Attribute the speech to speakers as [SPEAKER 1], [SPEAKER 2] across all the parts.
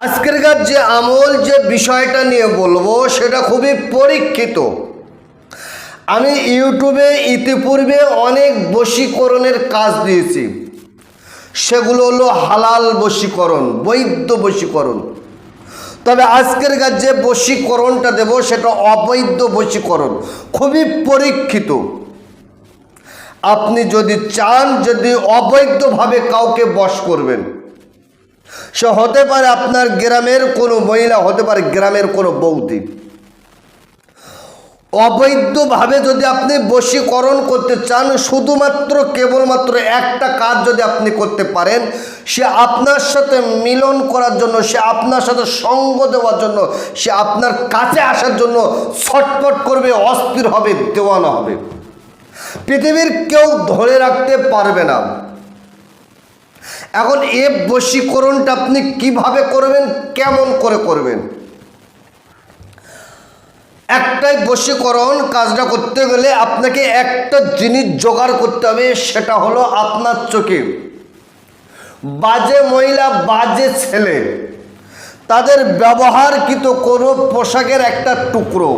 [SPEAKER 1] আজকেরকার যে আমল, যে বিষয়টা নিয়ে বলব, সেটা খুবই পরীক্ষিত। আমি ইউটিউবে ইতিপূর্বে অনেক বশীকরণের কাজ দিয়েছি। সেগুলো হলো হালাল বশীকরণ, বৈধ বশীকরণ। তবে আজকের কাজ যে বশীকরণটা দেব, সেটা অবৈধ বশীকরণ, খুবই পরীক্ষিত। আপনি যদি চান, যদি অবৈধভাবে কাউকে বশ করবেন সে হতে পারে আপনার গ্রামের কোনো মহিলা, হতে পারে গ্রামের কোনো বৌদি। অবৈধভাবে যদি আপনি বশীকরণ করতে চান, শুধুমাত্র, কেবলমাত্র একটা কাজ যদি আপনি করতে পারেন, সে আপনার সাথে মিলন করার জন্য, সে আপনার সাথে সঙ্গ দেওয়ার জন্য, সে আপনার কাছে আসার জন্য ছটপট করবে, অস্থির হবে, দেওয়ানো হবে। পৃথিবীর কেউ ধরে রাখতে পারবে না। এখন এ বশীকরণটা আপনি কীভাবে করবেন, কেমন করে করবেন? একটাই বশীকরণ কাজটা করতে গেলে আপনাকে একটা জিনিস জোগাড় করতে হবে, সেটা হলো আপনার চোখে। বাজে মহিলা, বাজে ছেলে, তাদের ব্যবহারকৃত কোনো পোশাকের একটা টুকরো।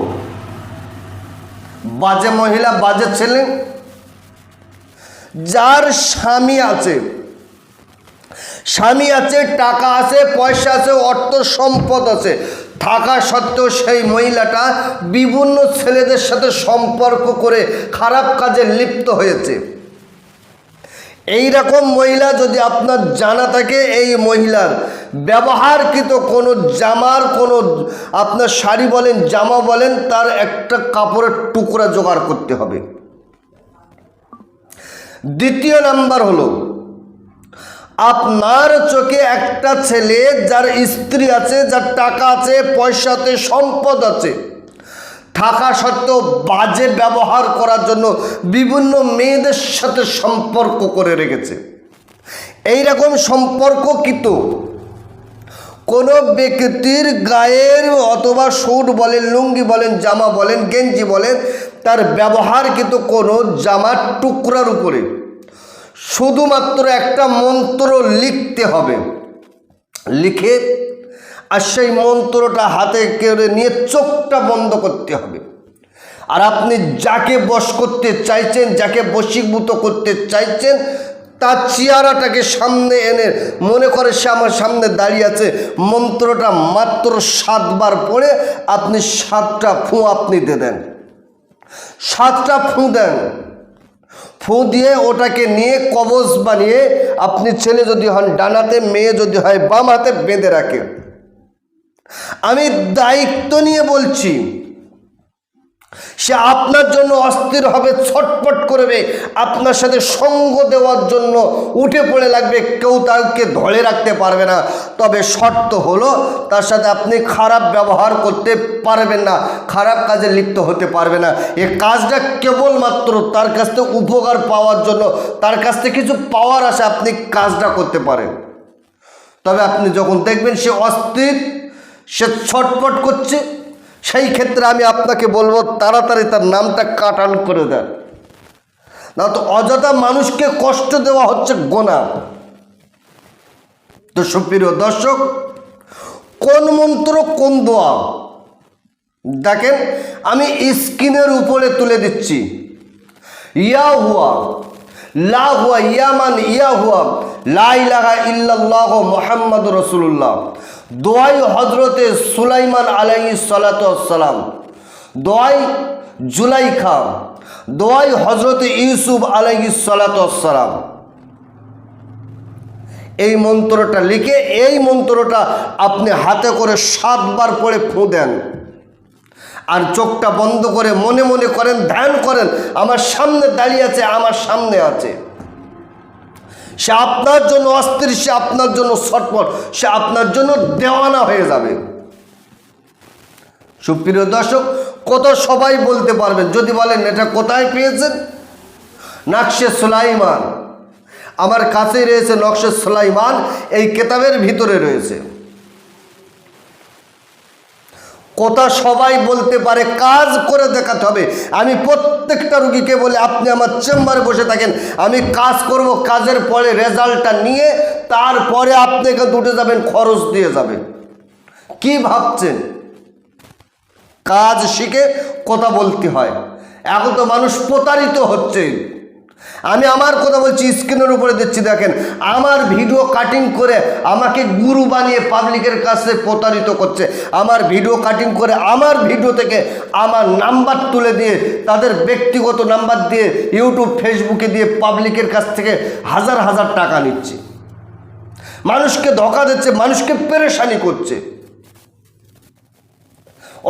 [SPEAKER 1] বাজে মহিলা, বাজে ছেলে, যার স্বামী আছে স্বামী আছে, টাকা আছে, পয়সা আছে, অর্থ সম্পদ আছে। থাকা সত্ত্বেও সেই মহিলাটা বিভিন্ন ছেলেদের সাথে সম্পর্ক করে খারাপ কাজে লিপ্ত হয়েছে। এই রকম মহিলা যদি আপনার জানা থাকে, এই মহিলার ব্যবহারকৃত কোনো জামার কোনো আপনার শাড়ি বলেন, জামা বলেন, তার একটা কাপড়ের টুকরা জোগাড় করতে হবে। দ্বিতীয় নাম্বার হলো আপনার চোখে একটা ছেলে যার স্ত্রী আছে, যার টাকা আছে, পয়সা আছে, সম্পদ আছে। থাকা সত্ত্বেও বাজে ব্যবহার করার জন্য বিভিন্ন মেয়েদের সাথে সম্পর্ক করে রেখেছে। এই রকম সম্পর্ক কিন্তু কোনো ব্যক্তির গায়ের অথবা স্যুট বলেন, লুঙ্গি বলেন, জামা বলেন, গেঞ্জি বলেন, তার ব্যবহার কিন্তু কোনো জামার টুকরার উপরে। শুধুমাত্র একটা মন্ত্র লিখতে হবে। লিখে আর সেই মন্ত্রটা হাতে করে নিয়ে চোখটা বন্ধ করতে হবে। আর আপনি যাকে বশ করতে চাইছেন, যাকে বশীভূত করতে চাইছেন, তার চেয়ারাটাকে সামনে এনে মনে করে সে আমার সামনে দাঁড়িয়ে আছে। মন্ত্রটা মাত্র সাতবার পড়ে আপনি সাতটা ফুঁ আপনি দিয়ে দেন। সাতটা ফুঁ দেন। ফু দিয়ে ওটাকে নিয়ে কবজ বানিয়ে আপনি ছেলে যদি হন ডানাতে মেয়ে যদি হয়, বাম হাতে বেঁধে রাখেন। আমি দায়িত্ব নিয়ে বলছি সে আপনার জন্য অস্থির হবে ছটপট করবে। আপনার সাথে সঙ্গ দেওয়ার জন্য উঠে পড়ে লাগবে, কেউ তাকে ধরে রাখতে পারবে না। তবে শর্ত হলো, তার সাথে আপনি খারাপ ব্যবহার করতে পারবেন না, খারাপ কাজে লিপ্ত হতে পারবে না। এ কাজটা কেবলমাত্র তার কাছ থেকে উপকার পাওয়ার জন্য, তার কাছ থেকে কিছু পাওয়ার আসে, আপনি কাজটা করতে পারেন। তবে আপনি যখন দেখবেন সে অস্থির, সে ছটপট করছে সেই ক্ষেত্রে আমি আপনাকে বলব, তাড়াতাড়ি তার নামটা কাটান করে দেন। না তো অযথা মানুষকে কষ্ট দেওয়া হচ্ছে গোনা। তো সুপ্রিয় দর্শক, কোন মন্ত্র, কোন দোয়া? দেখেন, আমি স্ক্রিনের উপরে তুলে দিচ্ছি। ইয়া হুয়া, লা হুয়া ইয়ামান ইয়া হুয়া, লা ইলাহা ইল্লাল্লাহ মোহাম্মদ রসুল্লাহ দোয়াই হজরতে সুলাইমান আলাই সালাতাম দোয়াই জুলাই জুলাইখা, দোয়াই হজরতে ইউসুফ আলাই সালাতাম এই মন্ত্রটা লিখে, এই মন্ত্রটা আপনি হাতে করে সাতবার পড়ে ফুঁ দেন। আর চোখটা বন্ধ করে মনে মনে করেন, ধ্যান করেন, আমার সামনে দাঁড়িয়ে আছে, আমার সামনে আছে। সে আপনার জন্য অস্থির, সে আপনার জন্য ছটপট সে আপনার জন্য দেওয়ানা হয়ে যাবে। সুপ্রিয় দর্শক, কত সবাই বলতে পারবেন, যদি বলেন, এটা কোথায় পেয়েছেন? নাকশে সুলাইমান। আমার কাছে রয়েছে নকশে সুলাইমান, এই কেতাবের ভিতরে রয়েছে। কথা সবাই বলতে পারে, কাজ করে দেখাতে হবে। আমি প্রত্যেকটা রুগীকে বলে, আপনি আমার চেম্বারে বসে থাকেন, আমি কাজ করব, কাজের পরে রেজাল্টটা নিয়ে তারপরে আপনি এখানে উঠে যাবেন, খরচ দিয়ে যাবেন। কি ভাবছেন? কাজ শিখে কথা বলতে হয়। এখন তো মানুষ প্রতারিত হচ্ছে। আমি আমার কথা বলছি স্ক্রিনের উপরে দিচ্ছি, দেখেন, আমার ভিডিও কাটিং করে আমাকে গুরু বানিয়ে পাবলিকের কাছে প্রতারিত করছে। আমার ভিডিও কাটিং করে আমার ভিডিও থেকে আমার নাম্বার তুলে দিয়ে, তাদের ব্যক্তিগত নাম্বার দিয়ে ইউটিউব ফেসবুকে দিয়ে পাবলিকের কাছ থেকে হাজার হাজার টাকা নিচ্ছে। মানুষকে ধোকা দিচ্ছে, মানুষকে পেরেশানি করছে।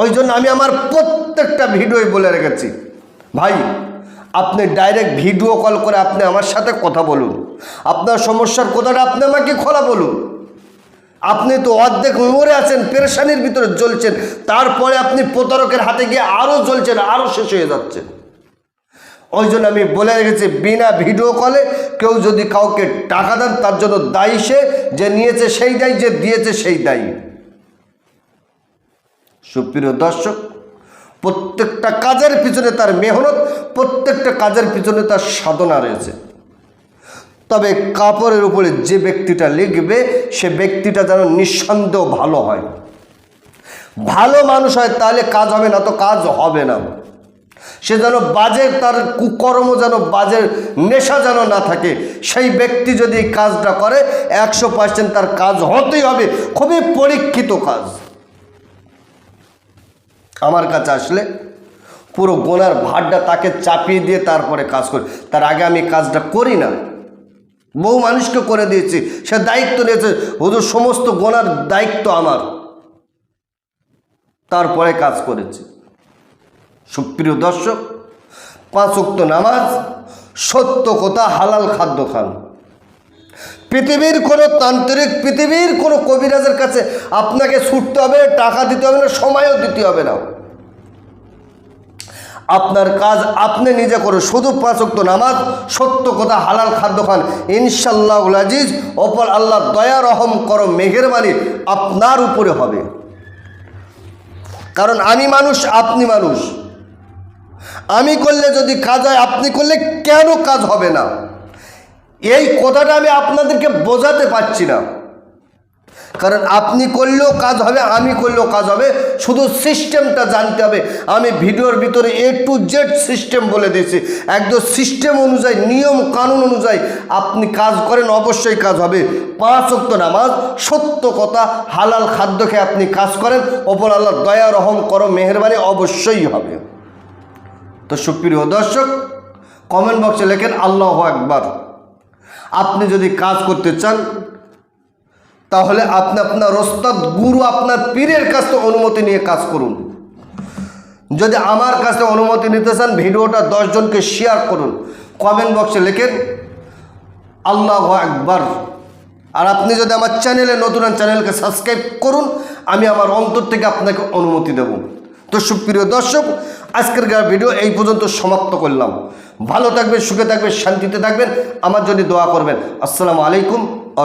[SPEAKER 1] ওই জন্য আমি আমার প্রত্যেকটা ভিডিওই বলে রেখেছি। ভাই আপনি ডাইরেক্ট ভিডিও কল করে আপনি আমার সাথে কথা বলুন। আপনার সমস্যার কথাটা আপনি আমাকে খোলা বলুন। আপনি তো অর্ধেক মরে আছেন, পেরেশানির ভিতরে জ্বলছেন, তারপরে আপনি প্রতারকের হাতে গিয়ে আরও জ্বলছেন আরও শেষ হয়ে যাচ্ছেন। ওই জন্য আমি বলে রেখেছি, বিনা ভিডিও কলে কেউ যদি কাউকে টাকা দেন, তার জন্য দায়ী সে, যে নিয়েছে সেই দায়ী, যে দিয়েছে সেই দায়ী। সুপ্রিয় দর্শক প্রত্যেকটা কাজের পিছনে তার মেহনত, প্রত্যেকটা কাজের পিছনে তার সাধনা রয়েছে। তবে কাপড়ের উপরে যে ব্যক্তিটা লিখবে, সে ব্যক্তিটা যেন নিঃসন্দেহ ভালো হয়। ভালো মানুষ হয় তাহলে কাজ হবে না, তো কাজ হবে না। সে যেন বাজে, তার কুকর্ম যেন বাজের নেশা যেন না থাকে, সেই ব্যক্তি যদি কাজটা করে, একশো পার্সেন্ট তার কাজ হতেই হবে। খুবই পরীক্ষিত কাজ। আমার কাছে আসলে পুরো গোনার ভারটা তাকে চাপিয়ে দিয়ে তারপরে কাজ করি। তার আগে আমি কাজটা করি না। বহু মানুষকে করে দিয়েছি। সে দায়িত্ব নিয়েছে। হুজুর, সমস্ত গোনার দায়িত্ব আমার। তারপরে কাজ করেছি। সুপ্রিয় দর্শক, পাঁচ উক্ত নামাজ, সত্য কথা, হালাল খাদ্য খান। পৃথিবীর কোনো তান্ত্রিক, পৃথিবীর কোনো কবিরাজের কাছে আপনাকে ছুটতে হবে, টাকা দিতে হবে না, সময়ও দিতে হবে না। আপনার কাজ আপনি নিজে করুন। শুধু পাঁচক্ত নামাজ, সত্য কথা, হালাল খাদ্য খান। ইনশাল্লাহ আজিজ, অপর আল্লাহ দয়া, রহম করো মেহেরবানি আপনার উপরে হবে। কারণ আমি মানুষ, আপনি মানুষ। আমি করলে যদি কাজ হয়, আপনি করলে কেন কাজ হবে না? এই কথাটা আমি আপনাদেরকে বোঝাতে পারছি না। কারণ আপনি করলেও কাজ হবে, আমি করলেও কাজ হবে। শুধু সিস্টেমটা জানতে হবে। আমি ভিডিওর ভিতরে এ টু জেড সিস্টেম বলে দিয়েছি। একদম সিস্টেম অনুযায়ী, নিয়ম, কানুন অনুযায়ী আপনি কাজ করেন, অবশ্যই কাজ হবে। পাঁচ অক্ত নামাজ, সত্য কথা, হালাল খাদ্য খেয়ে আপনি কাজ করেন, ওপর আল্লাহ দয়া, রহম করো মেহরবানি অবশ্যই হবে। তো সুপ্রিয় দর্শক কমেন্ট বক্সে লেখেন, আল্লাহ একবার আপনি যদি কাজ করতে চান তাহলে আপনি আপনার ওস্তাদ গুরু আপনার পীরের কাছ থেকে অনুমতি নিয়ে কাজ করুন। যদি আমার কাছে অনুমতি নিতে চান, ভিডিওটা দশজনকে শেয়ার করুন। কমেন্ট বক্সে লেখেন আল্লাহ একবার আর আপনি যদি আমার চ্যানেলে নতুন চ্যানেলকে সাবস্ক্রাইব করুন। আমি আমার অন্তর থেকে আপনাকে অনুমতি দেব। তো সুপ্রিয় দর্শক, আজকের ভিডিও এই পর্যন্ত সমাপ্ত করলাম। ভালো থাকবেন, সুখে থাকবেন, শান্তিতে থাকবেন। আমার জন্য দোয়া করবেন। আসসালামু আলাইকুম আ